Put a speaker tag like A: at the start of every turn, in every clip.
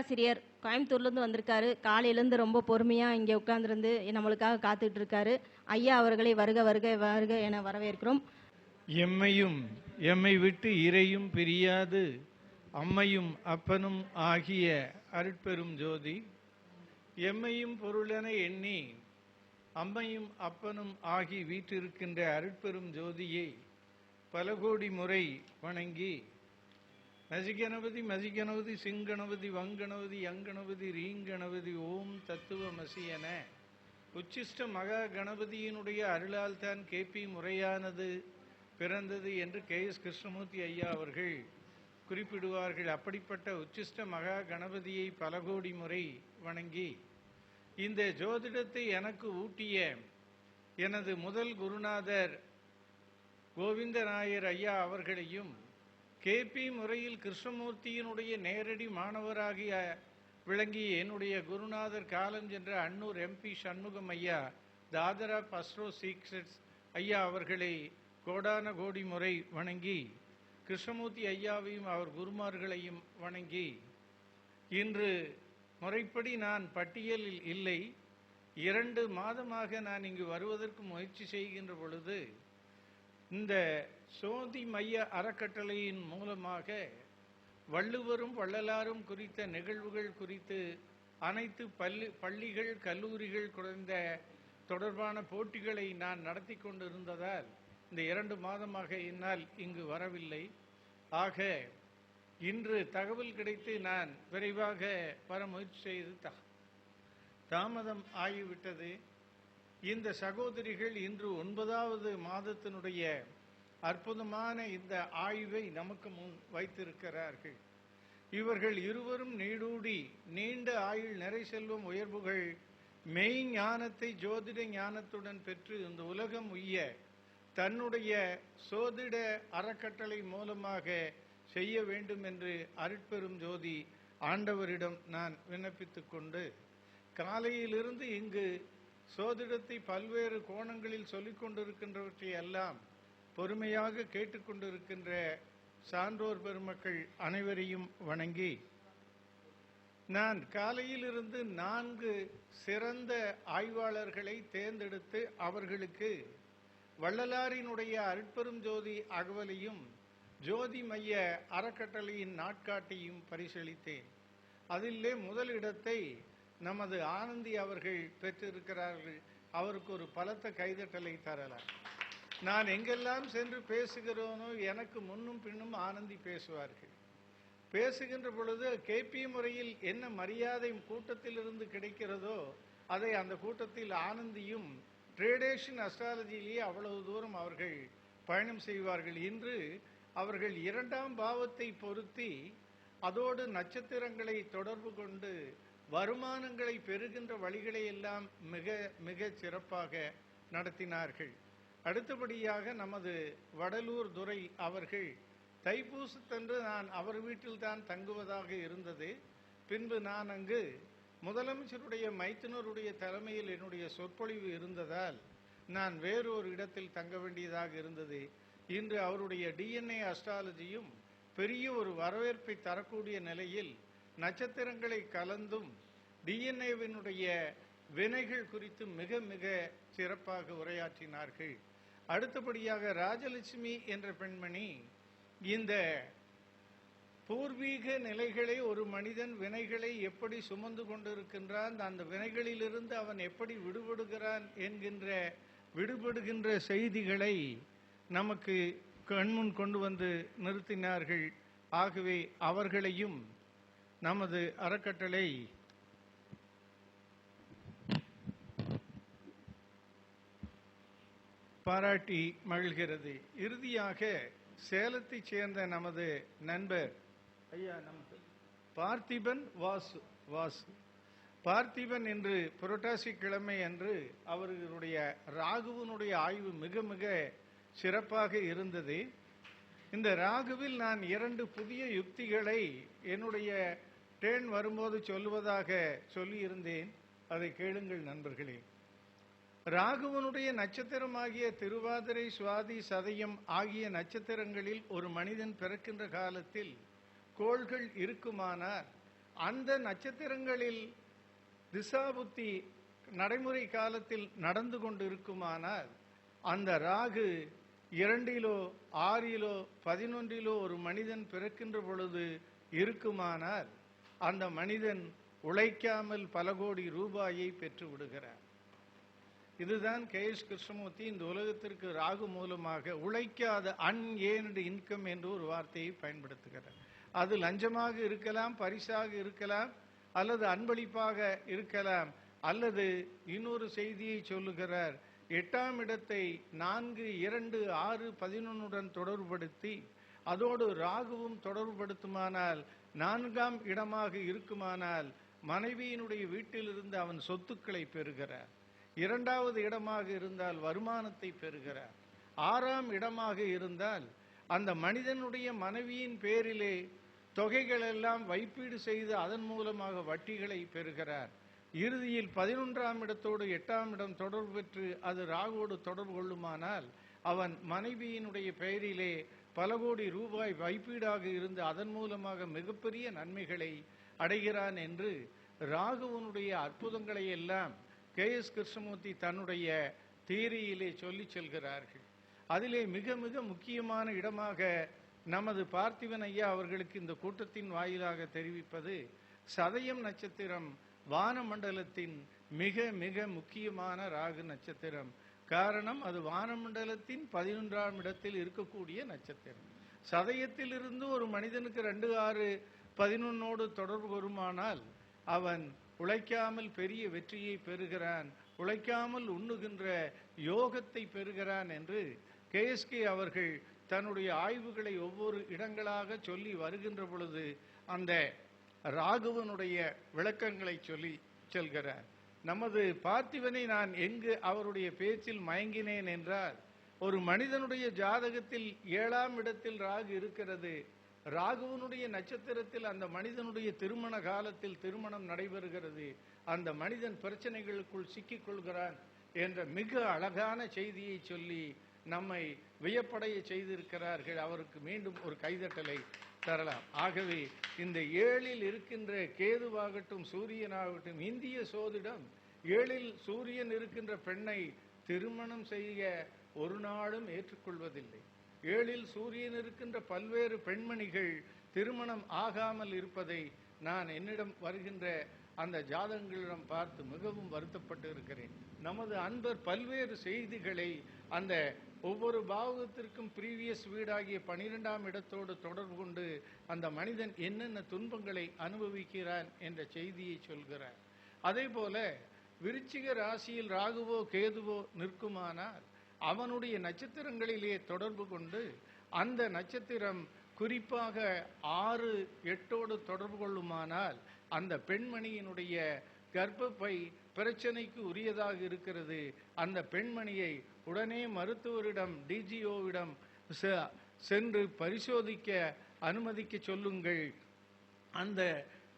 A: பேராசிரியர் கோயம்புத்தூர்லேருந்து வந்திருக்காரு. காலையிலேருந்து ரொம்ப பொறுமையாக இங்கே உட்காந்துருந்து நம்மளுக்காக காத்துட்டு இருக்காரு ஐயா அவர்களை வருக வருக வருக என வரவேற்கிறோம்.
B: எம்மையும் எம்மை விட்டு இறையும் பிரியாது. அம்மையும் அப்பனும் ஆகிய அருட்பெரும் ஜோதி. எம்மையும் பொருளென எண்ணி அம்மையும் அப்பனும் ஆகி வீற்றிருக்கின்ற அருட்பெரும் ஜோதியை பல கோடி முறை வணங்கி மசிகணபதி மசிகணபதி சிங்கணபதி வங்கணபதி யங்கணபதி ரீங்கணபதி ஓம் தத்துவமசி என உச்சிஷ்ட மகா கணபதியினுடைய அருளால் தான் கேபி முறையானது பிறந்தது என்று கே எஸ் கிருஷ்ணமூர்த்தி ஐயா அவர்கள் குறிப்பிடுவார்கள். அப்படிப்பட்ட உச்சிஷ்ட மகா கணபதியை பல கோடி முறை வணங்கி இந்த ஜோதிடத்தை எனக்கு ஊட்டிய எனது முதல் குருநாதர் கோவிந்தநாயர் ஐயா அவர்களையும் கேபி முறையில் கிருஷ்ணமூர்த்தியினுடைய நேரடி மாணவராகிய விளங்கிய என்னுடைய குருநாதர் காலம் சென்ற அன்னூர் எம்பி சண்முகம் ஐயா தாதரா பஸ்ரோ சீக்ரெட்ஸ் ஐயா அவர்களை கோடான கோடி முறை வணங்கி கிருஷ்ணமூர்த்தி ஐயாவையும் அவர் குருமார்களையும் வணங்கி இன்று முறைப்படி நான் பட்டியலில் இல்லை. இரண்டு மாதமாக நான் இங்கு வருவதற்கு முயற்சி செய்கின்ற பொழுது இந்த சோதி மைய அறக்கட்டளையின் மூலமாக வள்ளுவரும் வள்ளலாரும் குறித்த நிகழ்வுகள் குறித்து அனைத்து பள்ளி பள்ளிகள் கல்லூரிகள் குறைந்த தொடர்பான போட்டிகளை நான் நடத்தி கொண்டிருந்ததால் இந்த இரண்டு மாதமாக என்னால் இங்கு வரவில்லை. ஆக இன்று தகவல் கிடைத்து நான் விரைவாக வர முயற்சி செய்து தாமதம் ஆகிவிட்டது. இந்த சகோதரிகள் இன்று ஒன்பதாவது மாதத்தினுடைய அற்புதமான இந்த ஆய்வை நமக்கு முன் வைத்திருக்கிறார்கள். இவர்கள் இருவரும் நீடூடி நீண்ட ஆயுள் நிறை செல்வம் உயர்வுகள் மெய் ஞானத்தை ஜோதிட ஞானத்துடன் பெற்று இந்த உலகம் உய்ய தன்னுடைய சோதிட அறக்கட்டளை மூலமாக செய்ய வேண்டும் என்று அருட்பெரும் ஜோதி ஆண்டவரிடம் நான் விண்ணப்பித்துக் கொண்டு காலையிலிருந்து இங்கு சோதிடத்தை பல்வேறு கோணங்களில் சொல்லிக் கொண்டிருக்கின்றவற்றை எல்லாம் பொறுமையாக கேட்டுக்கொண்டிருக்கின்ற சான்றோர் பெருமக்கள் அனைவரையும் வணங்கி நான் காலையிலிருந்து நான்கு சிறந்த ஆய்வாளர்களை தேர்ந்தெடுத்து அவர்களுக்கு வள்ளலாரினுடைய அருட்பெரும் ஜோதி அகவலையும் ஜோதி மைய அறக்கட்டளையின் நாட்காட்டியும் பரிசளித்தேன். அதிலே முதல் இடத்தை நமது ஆனந்தி அவர்கள் பெற்றிருக்கிறார்கள். அவருக்கு ஒரு பலத்த கைதட்டலை தரலாம். நான் எங்கெல்லாம் சென்று பேசுகிறோனோ எனக்கு முன்னும் பின்னும் ஆனந்தி பேசுவார்கள். பேசுகின்ற பொழுது கேபி முறையில் என்ன மரியாதை கூட்டத்திலிருந்து கிடைக்கிறதோ அதை அந்த கூட்டத்தில் ஆனந்தியும் ட்ரேடேஷன் அஸ்ட்ராலஜியிலேயே அவ்வளவு தூரம் அவர்கள் பயணம் செய்வார்கள். இன்று அவர்கள் இரண்டாம் பாவத்தை பொருத்தி அதோடு நட்சத்திரங்களை தொடர்பு கொண்டு வருமானங்களை பெறுகின்ற வழிகளை எல்லாம் மிக மிக சிறப்பாக நடத்தினார்கள். அடுத்தபடியாக நமது வடலூர் துரை அவர்கள் தைப்பூசத்தன்று நான் அவர் வீட்டில்தான் தங்குவதாக இருந்தது. பின்பு நான் அங்கு முதலமைச்சருடைய மைத்துனருடைய தலைமையில் என்னுடைய சொற்பொழிவு இருந்ததால் நான் வேறொரு இடத்தில் தங்க வேண்டியதாக இருந்தது. இன்று அவருடைய டிஎன்ஏ அஸ்ட்ராலஜியும் பெரிய ஒரு வரவேற்பை தரக்கூடிய நிலையில் நட்சத்திரங்களை கலந்தும் டிஎன்ஏவினுடைய வினைகள் குறித்து மிக மிக சிறப்பாக உரையாற்றினார்கள். அடுத்தபடியாக ராஜலட்சுமி என்ற பெண்மணி இந்த பூர்வீக நிலைகளை ஒரு மனிதன் வினைகளை எப்படி சுமந்து கொண்டிருக்கின்றான் அந்த வினைகளிலிருந்து அவன் எப்படி விடுபடுகிறான் என்கின்ற விடுபடுகின்ற செய்திகளை நமக்கு கண்முன் கொண்டு வந்து நிறுத்தினார்கள். ஆகவே அவர்களையும் நமது அறக்கட்டளை பாராட்டி மகிழ்கிறது. இறுதியாக சேலத்தைச் சேர்ந்த நமது நண்பர் ஐயா நமக்கு பார்த்திபன் வாசு வாசு. பார்த்திபன் என்று புரட்டாசி கிழமை அன்று அவர்களுடைய ராகுவனுடைய ஆய்வு மிக மிக சிறப்பாக இருந்தது. இந்த ராகுவில் நான் இரண்டு புதிய யுக்திகளை என்னுடைய டேன் வரும்போது சொல்லுவதாக சொல்லியிருந்தேன். அதை கேளுங்கள் நண்பர்களே. ராகுவனுடைய நட்சத்திரமாகிய திருவாதிரை சுவாதி சதயம் ஆகிய நட்சத்திரங்களில் ஒரு மனிதன் பிறக்கின்ற காலத்தில் கோள்கள் இருக்குமானார் அந்த நட்சத்திரங்களில் திசாபுத்தி நடைமுறை காலத்தில் நடந்து கொண்டு இருக்குமானால் அந்த ராகு இரண்டிலோ ஆறிலோ பதினொன்றிலோ ஒரு மனிதன் பிறக்கின்ற பொழுது இருக்குமானால் அந்த மனிதன் உழைக்காமல் பல கோடி ரூபாயை பெற்று விடுகிறார் இதுதான் கே. எஸ். கிருஷ்ணமூர்த்தி இந்த உலகத்திற்கு ராகு மூலமாக உழைக்காத அன்ஏன்டு இன்கம் என்று ஒரு வார்த்தையை பயன்படுத்துகிறார். அது லஞ்சமாக இருக்கலாம் பரிசாக இருக்கலாம் அல்லது அன்பளிப்பாக இருக்கலாம் அல்லது இன்னொரு செய்தியை சொல்லுகிறார். எட்டாம் இடத்தை நான்கு இரண்டு ஆறு பதினொன்னுடன் தொடர்புபடுத்தி அதோடு ராகுவும் தொடர்புபடுத்துமானால் நான்காம் இடமாக இருக்குமானால் மனைவியினுடைய வீட்டிலிருந்து அவன் சொத்துக்களை பெறுகிறார். இரண்டாவது இடமாக இருந்தால் வருமானத்தை பெறுகிறார். ஆறாம் இடமாக இருந்தால் அந்த மனிதனுடைய மனைவியின் பேரிலே தொகைகள் எல்லாம் வைப்பீடு செய்து அதன் மூலமாக வட்டிகளை பெறுகிறார். இறுதியில் பதினொன்றாம் இடத்தோடு எட்டாம் இடம் தொடர்பு பெற்று அது ராகுவோடு தொடர்பு கொள்ளுமானால் அவன் மனைவியினுடைய பெயரிலே பல கோடி ரூபாய் வைப்பீடாக இருந்து அதன் மூலமாக மிகப்பெரிய நன்மைகளை அடைகிறான் என்று ராகுவனுடைய அற்புதங்களை எல்லாம் கே எஸ் கிருஷ்ணமூர்த்தி தன்னுடைய தீரியிலே சொல்லி செல்கிறார்கள். அதிலே மிக மிக முக்கியமான இடமாக நமது பார்த்திவன் ஐயா அவர்களுக்கு இந்த கூட்டத்தின் வாயிலாக தெரிவிப்பது சதயம் நட்சத்திரம் வானமண்டலத்தின் மிக மிக முக்கியமான ராகு நட்சத்திரம். காரணம் அது வானமண்டலத்தின் பதினொன்றாம் இடத்தில் இருக்கக்கூடிய நட்சத்திரம். சதயத்திலிருந்து ஒரு மனிதனுக்கு ரெண்டு ஆறு பதினொன்னோடு தொடர்பு வருமானால் அவன் உழைக்காமல் பெரிய வெற்றியை பெறுகிறான் உழைக்காமல் உண்ணுகின்ற யோகத்தை பெறுகிறான் என்று கேஎஸ்கே அவர்கள் தன்னுடைய ஆய்வுகளை ஒவ்வொரு இடங்களாக சொல்லி வருகின்ற பொழுது அந்த ராகுவனுடைய விளக்கங்களை சொல்லி செல்கிறார். நமது பார்த்திவனை நான் எங்கு அவருடைய பேச்சில் மயங்கினேன் என்றால் ஒரு மனிதனுடைய ஜாதகத்தில் ஏழாம் இடத்தில் ராகு இருக்கிறது. ராகுவனுடைய நட்சத்திரத்தில் அந்த மனிதனுடைய திருமண காலத்தில் திருமணம் நடைபெறுகிறது. அந்த மனிதன் பிரச்சனைகளுக்குள் சிக்கிக் கொள்கிறான் என்ற மிக அழகான செய்தியை சொல்லி நம்மை வியப்படைய செய்திருக்கிறார்கள். அவருக்கு மீண்டும் ஒரு கைதட்டலை தரலாம். ஆகவே இந்த ஏழில் இருக்கின்ற கேதுவாகட்டும் சூரியனாகட்டும் இந்திய சோதிடம் ஏழில் சூரியன் இருக்கின்ற பெண்ணை திருமணம் செய்ய ஒரு நாளும் ஏற்றுக்கொள்வதில்லை. ஏழில் சூரியன் இருக்கின்ற பல்வேறு பெண்மணிகள் திருமணம் ஆகாமல் இருப்பதை நான் என்னிடம் வருகின்ற அந்த ஜாதகங்களிடம் பார்த்து மிகவும் வருத்தப்பட்டு இருக்கிறேன். நமது அன்பர் பல்வேறு செய்திகளை அந்த ஒவ்வொரு பாவகத்திற்கும் ப்ரீவியஸ் வீடாகிய பனிரெண்டாம் இடத்தோடு தொடர்பு கொண்டு அந்த மனிதன் என்னென்ன துன்பங்களை அனுபவிக்கிறான் என்ற செய்தியை சொல்கிறார். அதே போல விருச்சிக ராசியில் ராகுவோ கேதுவோ நிற்குமானால் அவனுடைய நட்சத்திரங்களிலே தொடர்பு கொண்டு அந்த நட்சத்திரம் குறிப்பாக ஆறு எட்டோடு தொடர்பு கொள்ளுமானால் அந்த பெண்மணியினுடைய கர்ப்பப்பை பிரச்சனைக்கு உரியதாக இருக்கிறது. அந்த பெண்மணியை உடனே மருத்துவரிடம் டிஜிஓவிடம் சென்று பரிசோதிக்க அனுமதிக்க சொல்லுங்கள். அந்த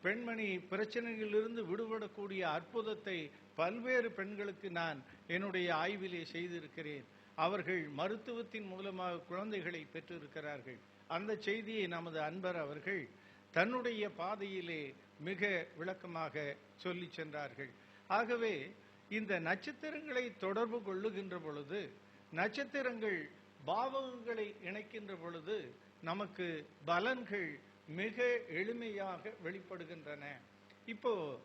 B: பெண்மணி பிரச்சனையிலிருந்து விடுபடக்கூடிய அற்புதத்தை பல்வேறு பெண்களுக்கு நான் என்னுடைய ஆய்விலே செய்திருக்கிறேன். அவர்கள் மருத்துவத்தின் மூலமாக குழந்தைகளை பெற்றிருக்கிறார்கள். அந்த செய்தியை நமது அன்பர் அவர்கள் தன்னுடைய பாதையிலே மிக விளக்கமாக சொல்லி சென்றார்கள். ஆகவே இந்த நட்சத்திரங்களை தொடர்பு கொள்ளுகின்ற பொழுது நட்சத்திரங்கள் பாவகங்களை இணைக்கின்ற பொழுது நமக்கு பலன்கள் மிக எளிமையாக வெளிப்படுகின்றன. இப்போ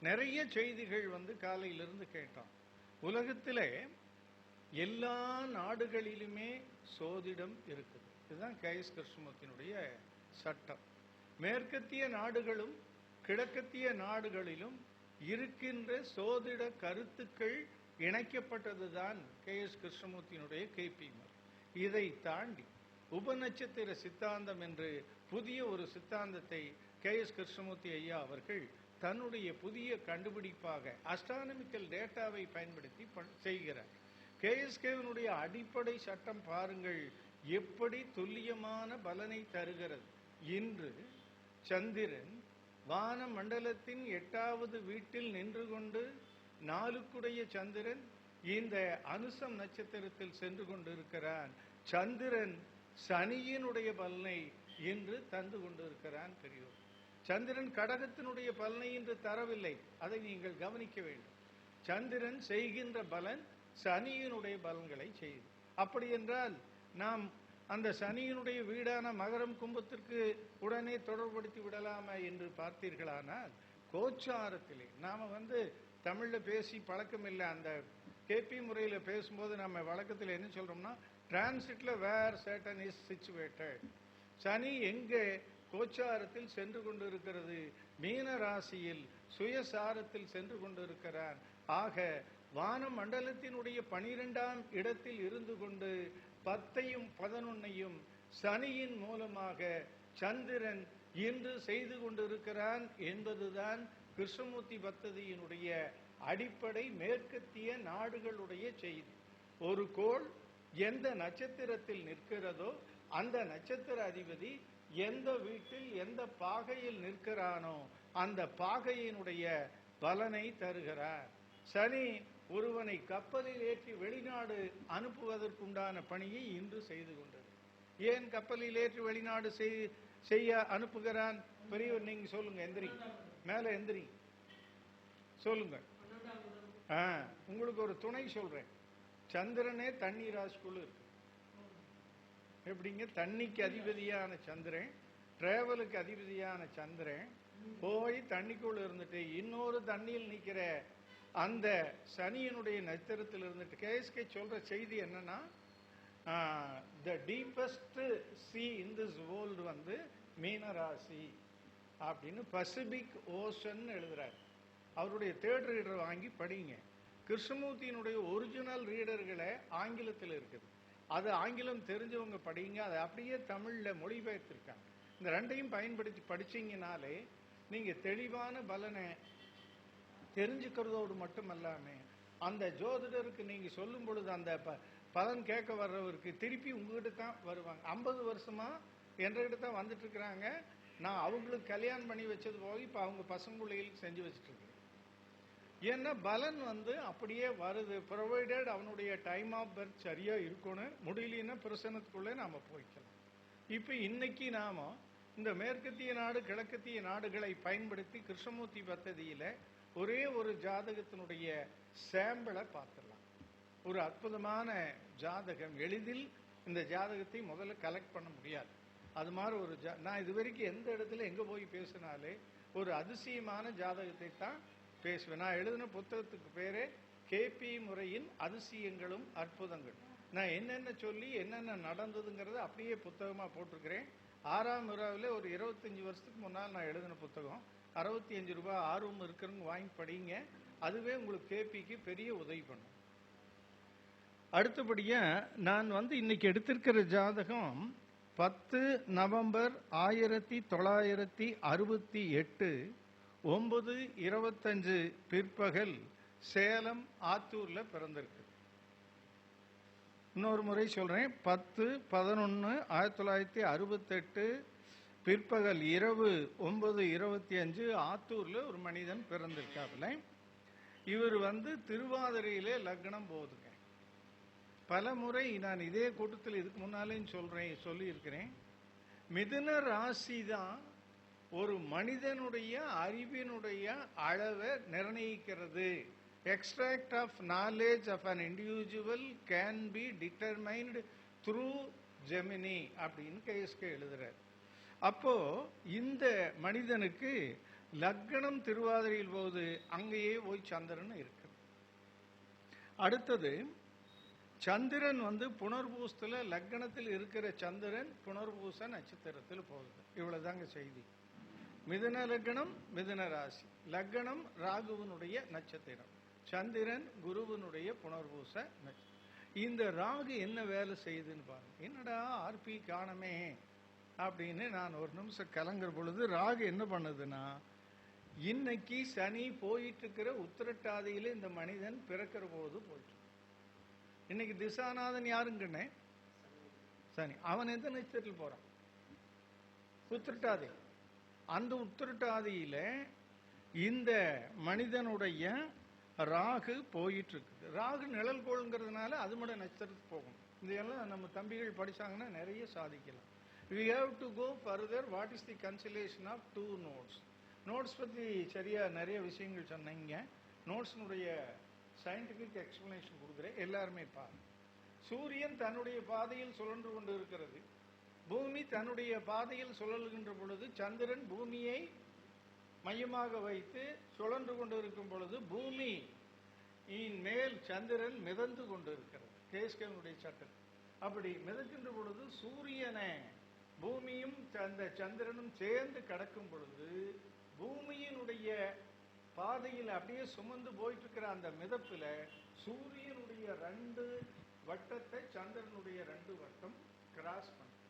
B: நிறைய செய்திகள் வந்து காலையிலிருந்து கேட்டோம். உலகத்திலே எல்லா நாடுகளிலுமே சோதிடம் இருக்குது. இதுதான் கைஸ் கிருஷ்ணமூர்த்தியினுடைய சட்டம். மேற்கத்திய நாடுகளும் கிழக்கத்திய நாடுகளிலும் இருக்கின்ற சோதிட கருத்துக்கள் இணைக்கப்பட்டதுதான் கே எஸ் கிருஷ்ணமூர்த்தியினுடைய கேபிமர் இதை தாண்டி உபநட்சத்திர சித்தாந்தம் என்று புதிய ஒரு சித்தாந்தத்தை கே எஸ் கிருஷ்ணமூர்த்தி ஐயா அவர்கள் தன்னுடைய புதிய கண்டுபிடிப்பாக அஸ்ட்ரானமிக்கல் டேட்டாவை பயன்படுத்தி செய்கிறார். கேஎஸ்கேவினுடைய அடிப்படை சட்டம் பாருங்கள் எப்படி துல்லியமான பலனை தருகிறது? இன்று சந்திரன் வான மண்டலத்தின் எட்டாவது வீட்டில் நின்று கொண்டு நாளுக்குடைய சந்திரன் இந்த அனுசம் நட்சத்திரத்தில் சென்று கொண்டிருக்கிறான். சந்திரன் சனியினுடைய பலனை இன்று தந்து கொண்டிருக்கிறான் பெரியோர். சந்திரன் கடகத்தினுடைய பலனை இன்று தரவில்லை. அதை நீங்கள் கவனிக்க வேண்டும். சந்திரன் செய்கின்ற பலன் சனியினுடைய பலன்களை செய்து அப்படி என்றால் நாம் அந்த சனியினுடைய வீடான மகரம் கும்பத்திற்கு உடனே தொடர்படுத்தி விடலாமா என்று பார்த்தீர்களானால் கோச்சாரத்திலே நாம வந்து தமிழ்ல பேசி பழக்கம் இல்லை அந்த கேபி முறையில பேசும்போது நம்ம வழக்கத்தில் என்ன சொல்றோம்னா டிரான்சிட்ல வேர் சேட்டன் இஸ் சிச்சுவேட்டட் சனி எங்கே கோச்சாரத்தில் சென்று கொண்டிருக்கிறது? மீன ராசியில் சுயசாரத்தில் சென்று கொண்டிருக்கிறார். ஆக வான மண்டலத்தினுடைய பனிரெண்டாம் இடத்தில் இருந்து கொண்டு பத்தையும் பதினொன்னையும் சனியின் மூலமாக சந்திரன் இன்று செய்து கொண்டிருக்கிறான் என்பதுதான் கிருஷ்ணமூர்த்தி பத்ததியினுடைய அடிப்படை மேற்கத்திய நாடுகளுடைய செய்தி. ஒரு கோள் எந்த நட்சத்திரத்தில் நிற்கிறதோ அந்த நட்சத்திர அதிபதி எந்த வீட்டில் எந்த பாகையில் நிற்கிறானோ அந்த பாகையினுடைய பலனை தருகிறார். சனி ஒருவனை கப்பலில் ஏற்றி வெளிநாடு அனுப்புவதற்குண்டான பணியை இன்று செய்து கொண்டது. ஏன் கப்பலில் ஏற்றி வெளிநாடு செய்- செய்ய அனுப்புகிறான்? பெரியவர் நீங்க சொல்லுங்க எந்திரி. மேல எந்திரி. சொல்லுங்க. ஆ, உங்களுக்கு ஒரு துணை சொல்றேன். சந்திரனே தண்ணி ராசிக்குள்ள இருக்கு. எப்படிங்க? தண்ணிக்கு அதிபதியான சந்திரன் டிராவலுக்கு அதிபதியான சந்திரன் போய் தண்ணிக்குள்ள இருந்துட்டு இன்னொரு தண்ணியில் நிக்கிற அந்த சனியினுடைய நட்சத்திரத்தில் இருந்துட்டு கேஎஸ்கே சொல்ற செய்தி என்னன்னா the deepest sea in this world வந்து மீனராசி அப்படின்னு பசிபிக் ஓஷன் எழுதுறாரு. அவருடைய தேர்ட் ரீடர் வாங்கி படிங்க. கிருஷ்ணமூர்த்தியினுடைய ஒரிஜினல் ரீடர்களை ஆங்கிலத்தில் இருக்குது. அது ஆங்கிலம் தெரிஞ்சவங்க படிங்க. அதை அப்படியே தமிழில் மொழிபெயர்த்திருக்காங்க. இந்த ரெண்டையும் பயன்படுத்தி படிச்சீங்கனாலே நீங்கள் தெளிவான பலனை தெரிஞ்சுக்கிறதோடு மட்டுமல்லாம அந்த ஜோதிடருக்கு நீங்க சொல்லும் பொழுது அந்த ப- பலன் கேட்க வர்றவருக்கு திருப்பி உங்ககிட்ட தான் வருவாங்க. ஐம்பது வருஷமா என்கிட்ட தான் வந்துட்டு இருக்கிறாங்க நான் அவங்களுக்கு கல்யாணம் பண்ணி வச்சது போக இப்ப அவங்க பசங்குள்ளையில் செஞ்சு வச்சுட்டு இருக்கேன் ஏன்னா பலன் வந்து அப்படியே வருது. ப்ரொவைடட் அவனுடைய டைம் ஆஃப் பர்த் சரியா இருக்கணும் முடியலன்னா பிரசனத்துக்குள்ளே நாம போய்க்கலாம். இப்ப இன்னைக்கு நாம இந்த மேற்கத்திய நாடு கிழக்கத்திய நாடுகளை பயன்படுத்தி கிருஷ்ணமூர்த்தி பத்ததியில ஒரே ஒரு ஜாதகத்தினுடைய சாம்பிளை பார்த்துடலாம். ஒரு அற்புதமான ஜாதகம் எளிதில் இந்த ஜாதகத்தை முதல்ல கலெக்ட் பண்ண முடியாது. அது மாதிரி ஒரு ஜா நான் இது வரைக்கும் எந்த இடத்துல எங்கே போய் பேசினாலே ஒரு அதிசயமான ஜாதகத்தை தான் பேசுவேன். நான் எழுதின புத்தகத்துக்கு பேரே கேபி முறையின் அதிசயங்களும் அற்புதங்கள். நான் என்னென்ன சொல்லி என்னென்ன நடந்ததுங்கிறத அப்படியே புத்தகமாக போட்டிருக்கிறேன். ஆறாம் விழாவில் ஒரு இருபத்தஞ்சி வருஷத்துக்கு முன்னால் நான் எழுதின புத்தகம். அறுபத்தி அஞ்சு ரூபாய் ஆர்வம் இருக்கிறவங்க வாங்கி படிங்க. அதுவே உங்களுக்கு கேபிக்கு பெரிய உதவி பண்ணும். அடுத்தபடியாக நான் வந்து இன்னைக்கு எடுத்திருக்கிற ஜாதகம் பத்து நவம்பர் ஆயிரத்தி தொள்ளாயிரத்தி அறுபத்தி எட்டு ஒம்பது இருபத்தஞ்சு பிற்பகல் சேலம் ஆத்தூரில் பிறந்திருக்கு. இன்னொரு முறை சொல்கிறேன் பத்து பதினொன்று ஆயிரத்தி தொள்ளாயிரத்தி அறுபத்தெட்டு பிற்பகல் இரவு ஒன்பது இருபத்தி அஞ்சு ஆத்தூர்ல ஒரு மனிதன் பிறந்திருக்காப்புல. இவர் வந்து திருவாதிரையிலே லக்னம் போகுதுங்க பல முறை நான் இதே கூட்டத்தில் இதுக்கு முன்னாலேயும் சொல்றேன் சொல்லியிருக்கிறேன். மிதுன ராசி தான் ஒரு மனிதனுடைய அறிவினுடைய அளவை நிர்ணயிக்கிறது. Extract of knowledge of an individual can be determined through Gemini அப்படின்னு கேஎஸ்கே எழுதுறாரு. அப்போ இந்த மனிதனுக்கு லக்னம் திருவாதிரையில் போது அங்கேயே போய் சந்திரன் இருக்கு அடுத்தது சந்திரன் வந்து புனர்பூசத்தில் லக்னத்தில் இருக்கிற சந்திரன் புனர்பூச நட்சத்திரத்தில் போகுது. இவ்வளவுதாங்க செய்தி. மிதுன லக்னம் மிதுன ராசி. லக்னம் ராகுவனுடைய நட்சத்திரம். சந்திரன் குருவனுடைய புனர்பூச நட்சத்திரம் இந்த ராகு என்ன வேலை செய்யுதுன்னு பாருங்க. என்னடா ஆர்பி காணமே. அப்படின்னு நான் ஒரு நிமிஷம் கலங்குற பொழுது ராகு என்ன பண்ணுதுன்னா இன்னைக்கு சனி போயிட்டு இருக்கிற உத்திரட்டாதியில இந்த மனிதன் பிறக்கிற போது போயிட்டு இன்னைக்கு திசாநாதன் யாருங்கண்ணே? சனி. அவன் எந்த நட்சத்திரத்தில் போறான்? உத்திரட்டாதி. அந்த உத்திரட்டாதியில இந்த மனிதனுடைய ராகு போயிட்டு இருக்குது ராகு நிழல் கோளுங்கிறதுனால அது மட்டும் நட்சத்திரத்துக்கு போகும். இதையெல்லாம் நம்ம தம்பிகள் படிச்சாங்கன்னா நிறைய சாதிக்கலாம். We have to go further. What is the constellation of two nodes nodes பற்றி சரியா நிறைய விஷயங்கள் சொன்னீங்க. நோட்ஸினுடைய சயின்டிஃபிக் எக்ஸ்பிளனேஷன் கொடுக்குறேன். எல்லாருமே பாருங்க. சூரியன் தன்னுடைய பாதையில் சுழன்று கொண்டு இருக்கிறது பூமி தன்னுடைய பாதையில் சுழல்கின்ற பொழுது சந்திரன் பூமியை மையமாக வைத்து சுழன்று கொண்டு இருக்கும் பொழுது பூமி இன் மேல் சந்திரன் மிதந்து கொண்டு இருக்கிறது கேஸ்கனுடைய சட்டம். அப்படி மிதக்கின்ற பொழுது சூரியனை பூமியும் அந்த சந்திரனும் சேர்ந்து கடக்கும் பொழுது பூமியினுடைய பாதையில் அப்படியே சுமந்து போயிட்டு இருக்கிற அந்த மிதப்பில் சூரியனுடைய ரெண்டு வட்டத்தை சந்திரனுடைய ரெண்டு வட்டம் கிராஸ் பண்ணும்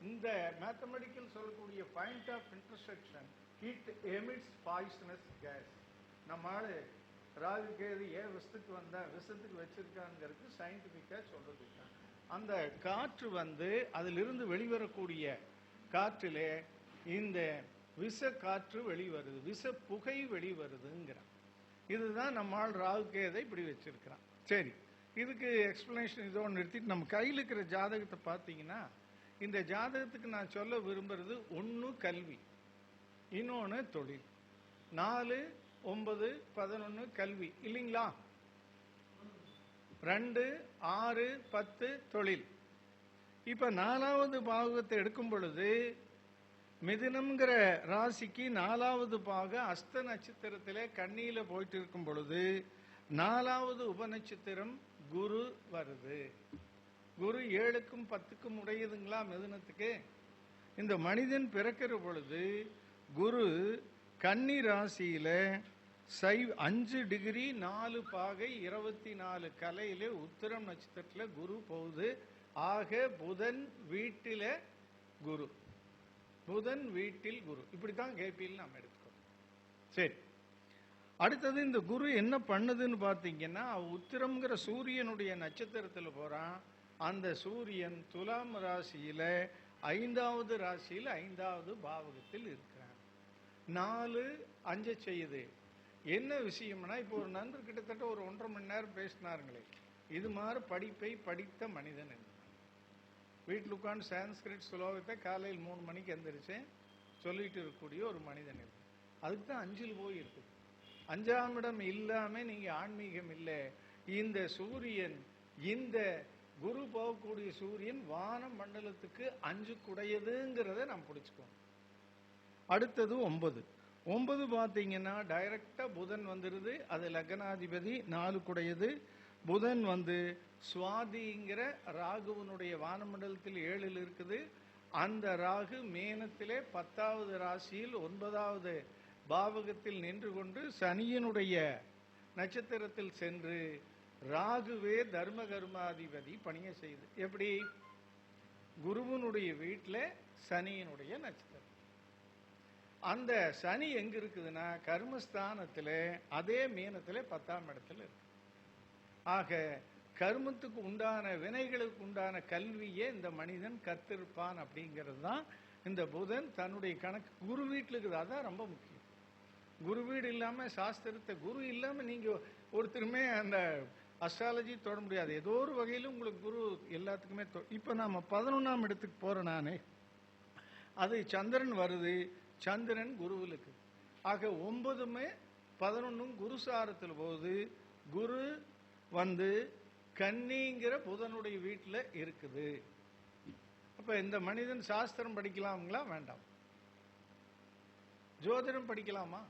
B: இந்த மேத்தமெட்டிக்கல் சொல்லக்கூடிய point of intersection heat emits poisonous case நம்ம ஆளு ராகு கேது ஏன் விஷத்துக்கு வந்தா விஷத்துக்கு வச்சிருக்காங்கிறது சயின்டிஃபிக்காக சொல்றது அந்த காற்று வந்து அதிலிருந்து வெளிவரக்கூடிய காற்றிலே இந்த விஷ காற்று வெளிவருது விஷ புகை வெளிவருதுங்கிறான். இதுதான் நம்மால் ராகுகேதை இப்படி வச்சிருக்கிறான். சரி இதுக்கு எக்ஸ்பிளனேஷன் இதோடு நிறுத்திட்டு நம்ம கையில் இருக்கிற ஜாதகத்தை பார்த்தீங்கன்னா இந்த ஜாதகத்துக்கு நான் சொல்ல விரும்புறது ஒன்று கல்வி இன்னொன்று தொழில். நாலு ஒன்பது பதினொன்று கல்வி இல்லைங்களா? ரெண்டு ஆறு பத்து தொழில். இப்ப நாலாவது பாகத்தை எடுக்கும் பொழுது மிதினம்ங்கிற ராசிக்கு நாலாவது பாக அஸ்த நட்சத்திரத்திலே கண்ணியில போயிட்டு இருக்கும் பொழுது நாலாவது உபநட்சத்திரம் குரு வருது. குரு ஏழுக்கும் பத்துக்கும் உடையதுங்களா மிதுனத்துக்கு? இந்த மனிதன் பிறக்கிற பொழுது குரு கன்னி ராசியில சை அஞ்சு டிகிரி நாலு பாகை இருபத்தி நாலு கலையில உத்திரம் நட்சத்திரத்துல குரு போகுது. ஆக புதன் வீட்டில குரு. புதன் வீட்டில் குரு. இப்படித்தான் கேபியில் நாம் எடுத்துக்கோம். சரி. அடுத்தது இந்த குரு என்ன பண்ணுதுன்னு பார்த்தீங்கன்னா உத்திரம்ங்கிற சூரியனுடைய நட்சத்திரத்தில் போகிறான் அந்த சூரியன் துலாம் ராசியில் ஐந்தாவது ராசியில் ஐந்தாவது பாவகத்தில் இருக்கிறான். நாலு அஞ்ச செய்யுது. என்ன விஷயம்னா இப்போ ஒரு நண்பர் கிட்டத்தட்ட ஒரு ஒன்றரை மணி நேரம் பேசினாருங்களே. இது மாதிரி படிப்பை படித்த மனிதன் என்ன வீட்டில் உட்காந்து சான்ஸ்கிரிட் சுலோகத்தை காலையில் மூணு மணிக்கு எந்திரிச்சேன். சொல்லிட்டு இருக்கக்கூடிய ஒரு மனிதன் இருக்கு அதுக்கு தான் அஞ்சில் போய் இருக்குது அஞ்சாம் இடம் இல்லாமல் நீங்கள் ஆன்மீகம் இல்லை. இந்த சூரியன் இந்த குரு போகக்கூடிய சூரியன் வான மண்டலத்துக்கு அஞ்சு குடையதுங்கிறத நாம் பிடிச்சுக்கோம் அடுத்தது ஒன்பது. ஒன்பது பார்த்தீங்கன்னா டைரக்டா புதன் வந்துருது அது லக்னாதிபதி நாலு குடையது புதன் வந்து சுவாதிங்கிற ராகுவனுடைய வானமண்டலத்தில் ஏழில் இருக்குது. அந்த ராகு மேனத்திலே பத்தாவது ராசியில் ஒன்பதாவது பாவகத்தில் நின்று கொண்டு சனியினுடைய நட்சத்திரத்தில் சென்று ராகுவே தர்ம கர்மாதிபதி பணிய செய்து. எப்படி? குருவனுடைய வீட்டில் சனியினுடைய நட்சத்திரம். அந்த சனி எங்க இருக்குதுன்னா கர்மஸ்தானத்தில் அதே மீனத்தில் பத்தாம் இடத்துல இருக்கு. ஆக கர்மத்துக்கு உண்டான வினைகளுக்கு உண்டான கல்வியே இந்த மனிதன் கத்திருப்பான் அப்படிங்கிறது தான் இந்த புதன் தன்னுடைய கணக்கு. குரு வீட்டில் இருக்குது அதான் ரொம்ப முக்கியம். குரு வீடு இல்லாமல் சாஸ்திரத்தை குரு இல்லாமல் நீங்கள் ஒருத்தருமே அந்த அஸ்ட்ராலஜி தொட முடியாது. ஏதோ ஒரு வகையிலும் உங்களுக்கு குரு எல்லாத்துக்குமே தொ- நாம் பதினொன்றாம் இடத்துக்கு போகிறேன் நான். அது சந்திரன் வருது சந்திரன் குருவிலுக்கு. ஆக ஒன்பதுமே பதினொன்னும் குரு சாரத்தில் குரு வந்து கன்னிங்கிற புதனுடைய வீட்டில் இருக்குது. அப்போ இந்த மனிதன் சாஸ்திரம் படிக்கலாங்களா வேண்டாம். ஜோதிடம் படிக்கலாமா?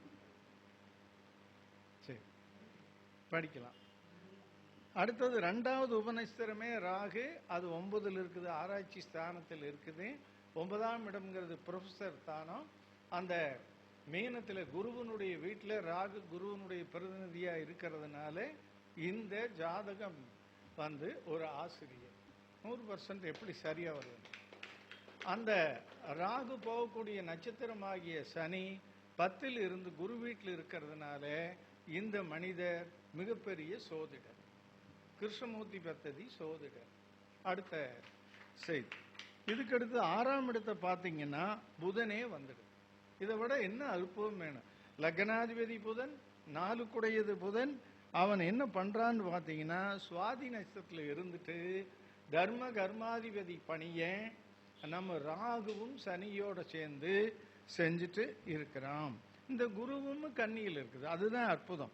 B: சரி படிக்கலாம். அடுத்தது ரெண்டாவது உபநட்சத்திரமே ராகு. அது ஒன்பதில் இருக்குது ஆராய்ச்சி ஸ்தானத்தில் இருக்குது. ஒன்பதாம் இடம்ங்கிறது ப்ரொஃபஸர் தானம் அந்த மீனத்தில் குருவனுடைய வீட்டில் ராகு குருவனுடைய பிரதிநிதியாக இருக்கிறதுனால இந்த ஜாதகம் வந்து ஒரு ஆசிரியர். நூறு பர்சன்ட் எப்படி சரியாக வருது அந்த ராகு போகக்கூடிய நட்சத்திரமாகிய சனி பத்தில் இருந்து குரு வீட்டில் இருக்கிறதுனால இந்த மனிதர் மிகப்பெரிய சோதிடர். கிருஷ்ணமூர்த்தி பத்ததி சோதிடர். அடுத்த செய்தி. இதுக்கு அடுத்து ஆறாம் இடத்தை பார்த்தீங்கன்னா புதனே வந்துடுது. இதை விட என்ன அற்புதம் வேணும்? லக்னாதிபதி புதன் நாலு குடையது புதன் அவன் என்ன பண்றான்னு பார்த்தீங்கன்னா சுவாதி நட்சத்திரத்தில் இருந்துட்டு தர்ம கர்மாதிபதி பணிய நம்ம ராகுவும் சனியோட சேர்ந்து செஞ்சுட்டு இருக்கிறான். இந்த குருவும் கன்னியில் இருக்குது. அதுதான் அற்புதம்.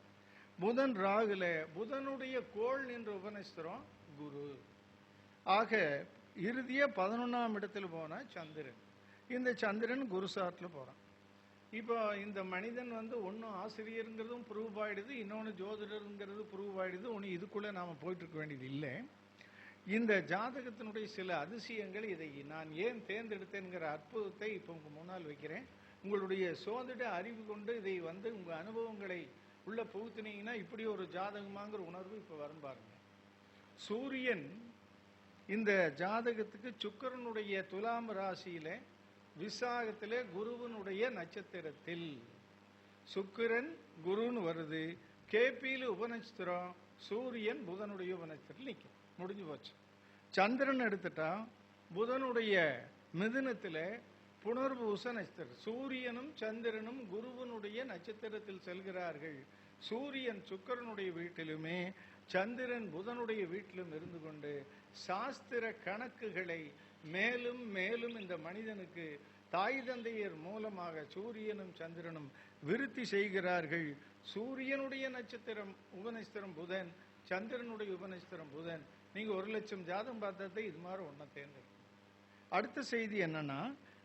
B: புதன் ராகுல புதனுடைய கோள் நின்று உபநஸ்திரம் குரு. ஆக இறுதியாக பதினொன்னாம் இடத்துல போனா சந்திரன். இந்த சந்திரன் குருசாட்டில் போகிறான் போறான். இப்போ இந்த மனிதன் வந்து ஒன்றும் ஆசிரியருங்கிறதும் ப்ரூவ் ஆகிடுது இன்னொன்று ஜோதிடருங்கிறது ப்ரூவ் ஆயிடுது ஒன்று இதுக்குள்ளே நாம் போயிட்டுருக்க வேண்டியது இல்லை. இந்த ஜாதகத்தினுடைய சில அதிசயங்கள் இதை நான் ஏன் தேர்ந்தெடுத்தேங்கிற அற்புதத்தை இப்போ உங்கள் முன்னால் வைக்கிறேன். உங்களுடைய சோதிட அறிவு கொண்டு இதை வந்து உங்கள் அனுபவங்களை உள்ளே புகுத்தினீங்கன்னா இப்படி ஒரு ஜாதகமாங்கிற உணர்வு இப்போ வரும் பாருங்க. சூரியன் இந்த ஜாதகத்துக்கு சுக்கரனுடைய துலாம் ராசியில் விசாகத்திலே குருவனுடைய நட்சத்திரத்தில் சுக்கிரன் குருன்னு வருது கேபியில் உபநட்சத்திரம் சூரியன் புதனுடைய உபநட்சத்திரம் நிற்கும் முடிஞ்சு போச்சு. சந்திரன் எடுத்துட்டா புதனுடைய மிதுனத்தில் புனர்பூச நட்சத்திரம். சூரியனும் சந்திரனும் குருவனுடைய நட்சத்திரத்தில் செல்கிறார்கள். சூரியன் சுக்கிரனுடைய வீட்டிலுமே சந்திரன் புதனுடைய வீட்டிலும் இருந்து கொண்டு சாஸ்திர கணக்குகளை மேலும் மேலும் இந்த மனிதனுக்கு தாய் தந்தையர் மூலமாக சூரியனும் சந்திரனும் விருத்தி செய்கிறார்கள். சூரியனுடைய நட்சத்திரம் உபநட்சத்திரம் புதன் சந்திரனுடைய உபநட்சத்திரம் புதன். நீங்க ஒரு லட்சம் ஜாதம் பார்த்ததை இது மாதிரி ஒன்றை தேர்ந்தெடுக்கும் அடுத்த செய்தி என்னன்னா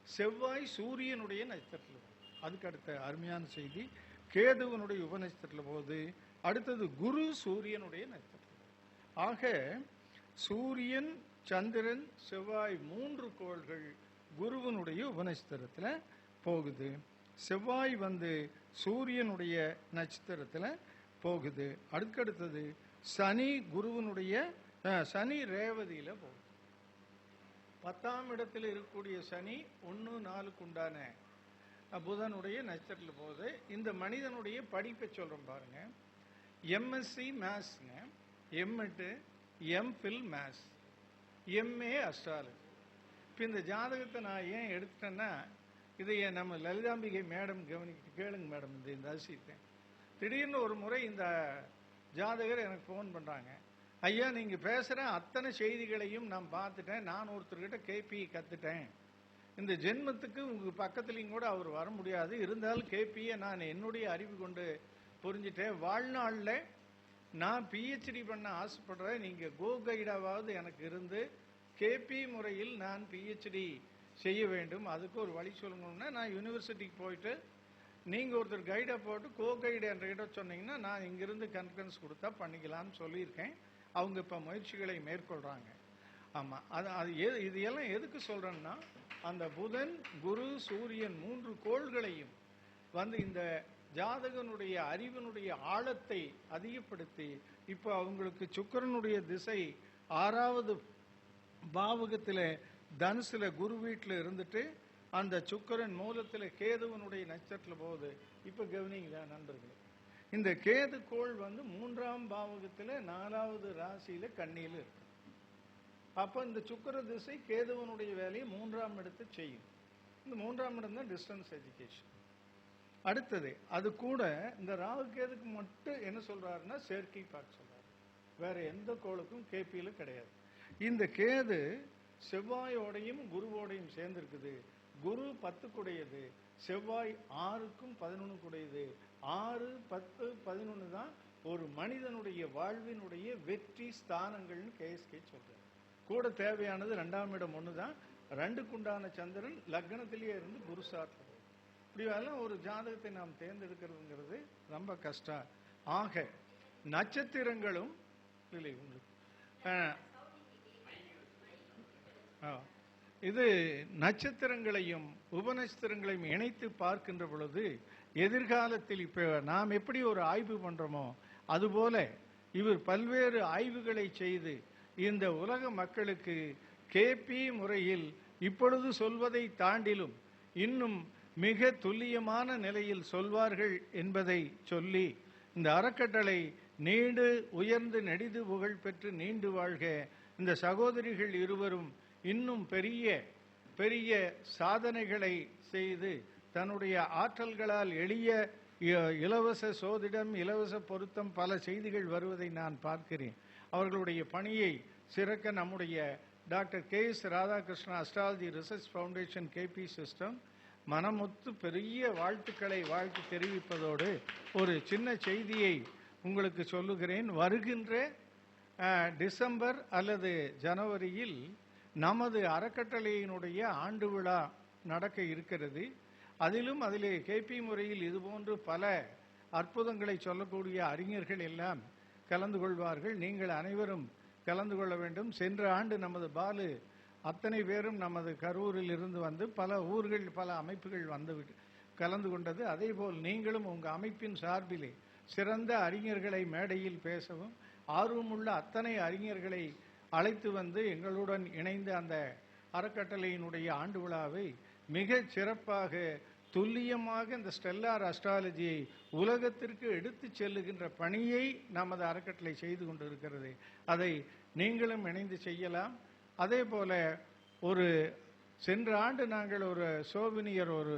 B: செவ்வாய் சூரியனுடைய நட்சத்திரத்தில் அதுக்கு அடுத்த அருமையான செய்தி கேதுவனுடைய உபநட்சத்திரத்தில் போது அடுத்தது குரு சூரியனுடைய நட்சத்திரம் ஆக சூரியன் சந்திரன் செவ்வாய் மூன்று கோள்கள் குருவனுடைய உபநட்சத்திரத்தில் போகுது. செவ்வாய் வந்து சூரியனுடைய நட்சத்திரத்தில் போகுது. அடுத்தடுத்தது சனி குருவனுடைய சனி ரேவதியில் போகுது. பத்தாம் இடத்தில் இருக்கக்கூடிய சனி ஒன்று நாலுக்கு உண்டான புதனுடைய நட்சத்திரத்தில் போகுது. இந்த மனிதனுடைய படிப்பை சொல்கிறோம் பாருங்க. MSc மேத்ஸுங்க MEd MPhil maths MA astrology இப்போ இந்த ஜாதகத்தை நான் ஏன் எடுத்துட்டேன்னா இதை நம்ம லலிதாம்பிகை மேடம் கவனிக்க கேளுங்க மேடம் இந்த இந்த அதிசயத்தை. திடீர்னு ஒரு முறை இந்த ஜாதகர் எனக்கு ஃபோன் பண்ணுறாங்க ஐயா நீங்கள் பேசுகிற அத்தனை செய்திகளையும் நான் பார்த்துட்டேன். நான் ஒருத்தர்கிட்ட கேபி கற்றுட்டேன் இந்த ஜென்மத்துக்கு உங்கள் பக்கத்துலேயும் கூட அவர் வர முடியாது. இருந்தாலும் கேபியை நான் என்னுடைய அறிவு கொண்டு புரிஞ்சிட்டேன். வாழ்நாளில் நான் பிஹெச்டி பண்ண ஆசைப்படுறேன். நீங்கள் கோ கைடாவது எனக்கு இருந்து கேபி முறையில் நான் பிஹெச்டி செய்ய வேண்டும். அதுக்கு ஒரு வழி சொல்லணும்னா நான் யூனிவர்சிட்டிக்கு போயிட்டு நீங்கள் ஒருத்தர் கைடை போட்டு கோ கைடு என்ற இடம் சொன்னீங்கன்னா நான் இங்கிருந்து கன்ஃபரன்ஸ் கொடுத்தா பண்ணிக்கலாம்னு சொல்லியிருக்கேன். அவங்க இப்போ முயற்சிகளை மேற்கொள்கிறாங்க ஆமாம் அது அது எது இது எல்லாம் எதுக்கு சொல்கிறேன்னா அந்த புதன் குரு சூரியன் மூன்று கோள்களையும் வந்து இந்த ஜாதகனுடைய அறிவினுடைய ஆழத்தை அதிகப்படுத்தி இப்போ அவங்களுக்கு சுக்கிரனுடைய திசை ஆறாவது பாவகத்தில் தனுசில் குரு வீட்டில் இருந்துட்டு அந்த சுக்கிரன் மூலத்தில் கேதுவனுடைய நட்சத்திரத்தில் போகுது. இப்போ கவனிங்களா நண்பர்களே? இந்த கேது கோள் வந்து மூன்றாம் பாவகத்தில் நாலாவது ராசியில் கண்ணியில் இருக்கு. அப்போ இந்த சுக்கிர திசை கேதுவனுடைய வேலையை மூன்றாம் இடத்தை செய்யும். இந்த மூன்றாம் இடம் தான் டிஸ்டன்ஸ் எஜுகேஷன் அடுத்தது அது கூட இந்த ராகு கேதுக்கு மட்டும் என்ன சொல்றாருன்னா செயற்கை பார்க்க சொல்றாரு. வேற எந்த கோளுக்கும் கேபியில் கிடையாது. இந்த கேது செவ்வாயோடையும் குருவோடையும் சேர்ந்திருக்குது. குரு பத்துக்குடையது செவ்வாய் ஆறுக்கும் பதினொன்றுக்குடையது ஆறு பத்து பதினொன்று தான் ஒரு மனிதனுடைய வாழ்வினுடைய வெற்றி ஸ்தானங்கள்னு கேஎஸ்கே சொல்றாரு. கூட தேவையானது ரெண்டாம் இடம் ஒன்று தான் ரெண்டுக்குண்டான சந்திரன் லக்னத்திலேயே இருந்து குரு சாட்டில் இப்படி எல்லாம் ஒரு ஜாதகத்தை நாம் தேர்ந்தெடுக்கிறதுங்கிறது ரொம்ப கஷ்டம். ஆக நட்சத்திரங்களும் இல்லை உங்களுக்கு. ஆஹ், இது நட்சத்திரங்களையும் உபநட்சத்திரங்களையும் இணைத்து பார்க்கின்ற பொழுது எதிர்காலத்தில் இப்போ நாம் எப்படி ஒரு ஆய்வு பண்றோமோ அதுபோல இவர் பல்வேறு ஆய்வுகளை செய்து இந்த உலக மக்களுக்கு கேபி முறையில் இப்பொழுது சொல்வதை தாண்டிலும் இன்னும் மிக துல்லியமான நிலையில் சொல்வார்கள் என்பதை சொல்லி இந்த அறக்கட்டளை நீண்டு உயர்ந்து நெடிது புகழ் பெற்று நீண்டு வாழ்க. இந்த சகோதரிகள் இருவரும் இன்னும் பெரிய பெரிய சாதனைகளை செய்து தன்னுடைய ஆற்றல்களால் எளிய இலவச சோதிடம் இலவச பொருத்தம் பல செய்திகள் வருவதை நான் பார்க்கிறேன். அவர்களுடைய பணியை சிறக்க நம்முடைய doctor K S Radhakrishnan astrology research foundation KP system மனமொத்து பெரிய வாழ்த்துக்களை வாழ்த்து தெரிவிப்பதோடு ஒரு சின்ன செய்தியை உங்களுக்கு சொல்லுகிறேன். வருகின்ற டிசம்பர் அல்லது ஜனவரியில் நமது அறக்கட்டளையினுடைய ஆண்டு விழா நடக்க இருக்கிறது. அதிலும் அதிலே கேபி முறையில் இதுபோன்று பல அற்புதங்களை சொல்லக்கூடிய அறிஞர்கள் எல்லாம் கலந்து கொள்வார்கள். நீங்கள் அனைவரும் கலந்து கொள்ள வேண்டும். சென்ற ஆண்டு நமது பாலு அத்தனை பேரும் நமது கரூரில் இருந்து வந்து பல ஊர்கள் பல அமைப்புகள் வந்து கலந்து கொண்டது. அதேபோல் நீங்களும் உங்கள் அமைப்பின் சார்பிலே சிறந்த அறிஞர்களை மேடையில் பேசவும் ஆர்வமுள்ள அத்தனை அறிஞர்களை அழைத்து வந்து எங்களுடன் இணைந்து அந்த அறக்கட்டளையினுடைய ஆண்டு விழாவை மிகச் சிறப்பாக துல்லியமாக இந்த ஸ்டெல்லார் அஸ்ட்ராலஜியை உலகத்திற்கு எடுத்துச் செல்லுகின்ற பணியை நமது அறக்கட்டளை செய்து கொண்டிருக்கிறது. அதை நீங்களும் இணைந்து செய்யலாம். அதே போல் ஒரு சென்ற ஆண்டு நாங்கள் ஒரு சோவினியர் ஒரு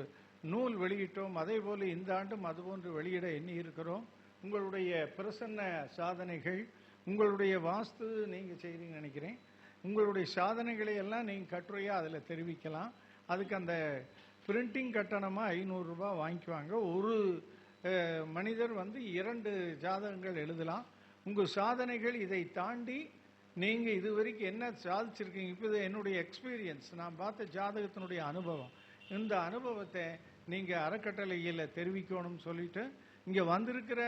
B: நூல் வெளியிட்டோம். அதே போல் இந்த ஆண்டும் அதுபோன்று வெளியிட எண்ணி இருக்கிறோம். உங்களுடைய பிரசன்ன சாதனைகள் உங்களுடைய வாஸ்து நீங்கள் செய்கிறீங்கன்னு நினைக்கிறேன். உங்களுடைய சாதனைகளை எல்லாம் நீங்கள் கட்டுரையாக அதில் தெரிவிக்கலாம். அதுக்கு அந்த பிரிண்டிங் கட்டணமாக ஐநூறுரூபா வாங்கிக்குவாங்க. ஒரு மனிதர் வந்து இரண்டு ஜாதகங்கள் எழுதலாம். உங்கள் சாதனைகள் இதை தாண்டி நீங்கள் இது வரைக்கும் என்ன சாதிச்சிருக்கீங்க? இப்போ இது என்னுடைய எக்ஸ்பீரியன்ஸ் நான் பார்த்த ஜாதகத்தினுடைய அனுபவம். இந்த அனுபவத்தை நீங்கள் அறக்கட்டளையில் தெரிவிக்கணும்னு சொல்லிட்டு இங்கே வந்திருக்கிற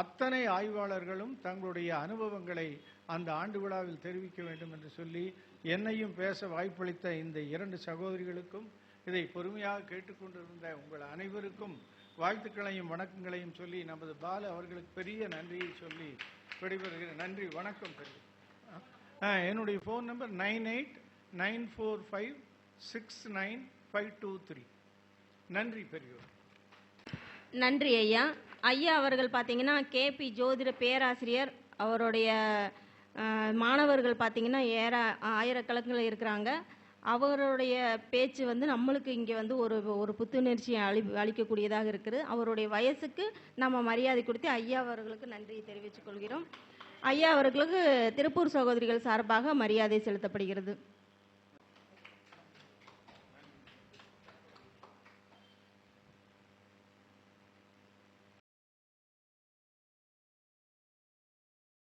B: அத்தனை ஆய்வாளர்களும் தங்களுடைய அனுபவங்களை அந்த ஆண்டு விழாவில் தெரிவிக்க வேண்டும் என்று சொல்லி என்னையும் பேச வாய்ப்பளித்த இந்த இரண்டு சகோதரிகளுக்கும் இதை பொறுமையாக கேட்டுக்கொண்டிருந்த உங்கள் அனைவருக்கும் வாழ்த்துக்களையும் வணக்கங்களையும் சொல்லி நமது பாலு அவர்களுக்கு பெரிய நன்றியை சொல்லி விடைபெறுகிறேன். நன்றி வணக்கம் பெரிய என்னுடைய phone number nine eight nine four five six nine five two three. நன்றி பெரியோர்.
A: நன்றி ஐயா. ஐயா அவர்கள் பார்த்தீங்கன்னா கேபி ஜோதிட பேராசிரியர். அவருடைய மாணவர்கள் பார்த்தீங்கன்னா ஏற ஆயிரக்கணக்கில் இருக்கிறாங்க. அவருடைய பேச்சு வந்து நம்மளுக்கு இங்கே வந்து ஒரு ஒரு புத்துணர்ச்சியை அளி அளிக்கக்கூடியதாக இருக்குது. அவருடைய வயசுக்கு நம்ம மரியாதை கொடுத்து ஐயா அவர்களுக்கு நன்றியை தெரிவித்துக் கொள்கிறோம். ஐயா அவர்களுக்கு திருப்பூர் சகோதரிகள் சார்பாக மரியாதை செலுத்தப்படுகிறது.